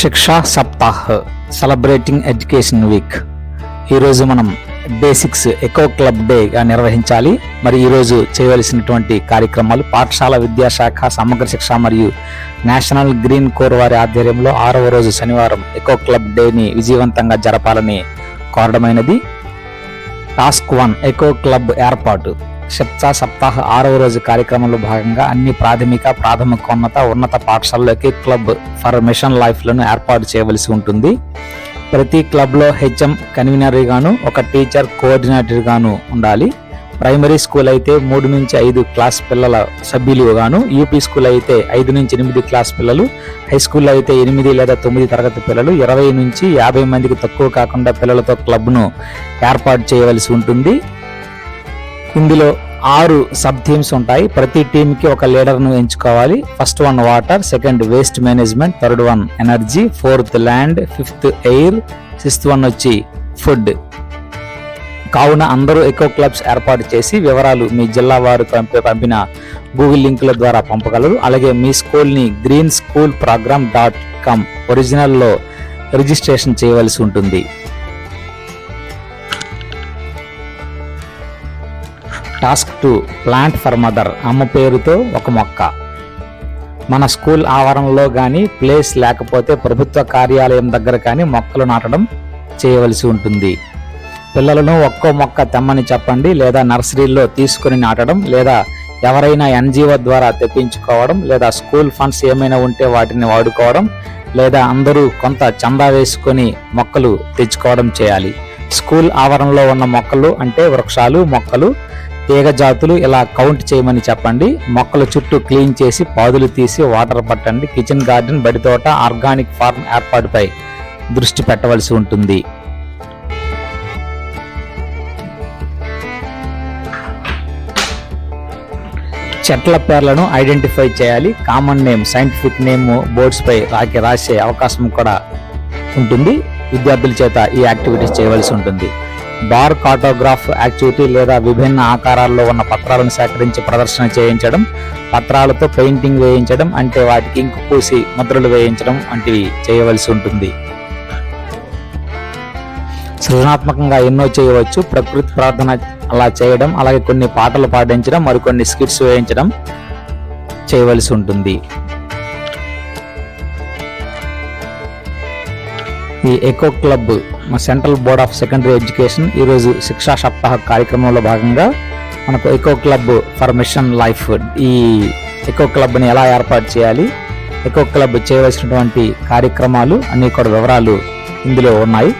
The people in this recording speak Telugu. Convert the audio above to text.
శిక్షా సప్తాహ్ సెలబ్రేటింగ్ ఎడ్యుకేషన్ వీక్ ఈరోజు మనం డే సిక్స్ ఎకో క్లబ్ డేగా నిర్వహించాలి. మరి ఈరోజు చేయవలసినటువంటి కార్యక్రమాలు పాఠశాల విద్యాశాఖ సమగ్ర శిక్ష మరియు నేషనల్ గ్రీన్ కోర్ వారి ఆధ్వర్యంలో ఆరవ రోజు శనివారం ఎకో క్లబ్ డేని విజయవంతంగా జరపాలని కోరడమైనది. టాస్క్ వన్ ఎకో క్లబ్ ఏర్పాటు శిక్షా సప్తాహ ఆరవ రోజు కార్యక్రమంలో భాగంగా అన్ని ప్రాథమిక ప్రాథమికోన్నత ఉన్నత పాఠశాలలోకి క్లబ్ ఫర్ మిషన్ లైఫ్లను ఏర్పాటు చేయవలసి ఉంటుంది. ప్రతి క్లబ్లో హెచ్ఎం కన్వీనర్గాను ఒక టీచర్ కోఆర్డినేటర్గాను ఉండాలి. ప్రైమరీ స్కూల్ అయితే మూడు నుంచి ఐదు క్లాస్ పిల్లల సభ్యులుగాను యూపీ స్కూల్ అయితే ఐదు నుంచి ఎనిమిది క్లాస్ పిల్లలు హై స్కూల్లో అయితే ఎనిమిది లేదా తొమ్మిది తరగతి పిల్లలు ఇరవై నుంచి యాభై మందికి తక్కువ కాకుండా పిల్లలతో క్లబ్ను ఏర్పాటు చేయవలసి ఉంటుంది. ఇందులో ఆరు సబ్ థీమ్స్ ఉంటాయి. ప్రతి టీమ్కి ఒక లీడర్ను ఎంచుకోవాలి. First one water second waste management third one energy fourth land fifth air sixth one వచ్చి ఫుడ్. కావున అందరూ ఎకో క్లబ్స్ ఏర్పాటు చేసి వివరాలు మీ జిల్లా వారు పంపి పంపిన గూగుల్ లింకుల ద్వారా పంపగలరు. అలాగే మీ స్కూల్ని green school program dot com ఒరిజినల్లో registration చేయవలసి ఉంటుంది. Task two plant for mother అమ్మ పేరుతో ఒక మొక్క. మన స్కూల్ ఆవరణలో కానీ ప్లేస్ లేకపోతే ప్రభుత్వ కార్యాలయం దగ్గర కానీ మొక్కలు నాటడం చేయవలసి ఉంటుంది. పిల్లలను ఒక్కో మొక్క తెమ్మని చెప్పండి లేదా నర్సరీల్లో తీసుకుని నాటడం లేదా ఎవరైనా ఎన్జిఓ ద్వారా తెప్పించుకోవడం లేదా స్కూల్ ఫండ్స్ ఏమైనా ఉంటే వాటిని వాడుకోవడం లేదా అందరూ కొంత చందా వేసుకొని మొక్కలు తెచ్చుకోవడం చేయాలి. స్కూల్ ఆవరణలో ఉన్న మొక్కలు అంటే వృక్షాలు మొక్కలు తీగ జాతులు ఇలా కౌంట్ చేయమని చెప్పండి. మొక్కల చుట్టూ క్లీన్ చేసి పాదులు తీసి వాటర్ పట్టండి. కిచెన్ గార్డెన్ బడి తోట ఆర్గానిక్ ఫార్మ్ ఏర్పాటుపై దృష్టి పెట్టవలసి ఉంటుంది. చెట్ల పేర్లను ఐడెంటిఫై చేయాలి. కామన్ నేమ్ సైంటిఫిక్ నేమ్ బోర్డ్స్పై రాకి రాసే అవకాశం కూడా ఉంటుంది. విద్యార్థుల చేత ఈ యాక్టివిటీస్ చేయవలసి ఉంటుంది. బార్ కార్టోగ్రాఫ్ యాక్టివిటీ లేదా విభిన్న ఆకారాల్లో ఉన్న పత్రాలను సేకరించి ప్రదర్శన చేయించడం పత్రాలతో పెయింటింగ్ వేయించడం అంటే వాటికి ఇంకు పూసి ముద్రలు వేయించడం వంటివి చేయవలసి ఉంటుంది. సృజనాత్మకంగా ఎన్నో చేయవచ్చు. ప్రకృతి ప్రార్థన అలా చేయడం అలాగే కొన్ని పాటలు పాటించడం మరికొన్ని స్కిట్స్ వేయించడం చేయవలసి ఉంటుంది. ఈ ఎకో క్లబ్ మా central board of secondary education. ఈరోజు శిక్షా సప్తాహ కార్యక్రమంలో భాగంగా మనకు eco club for mission life ఈ ఎకో క్లబ్ని ఎలా ఏర్పాటు చేయాలి ఎకో క్లబ్ చేయవలసినటువంటి కార్యక్రమాలు అన్ని కూడా వివరాలు ఇందులో ఉన్నాయి.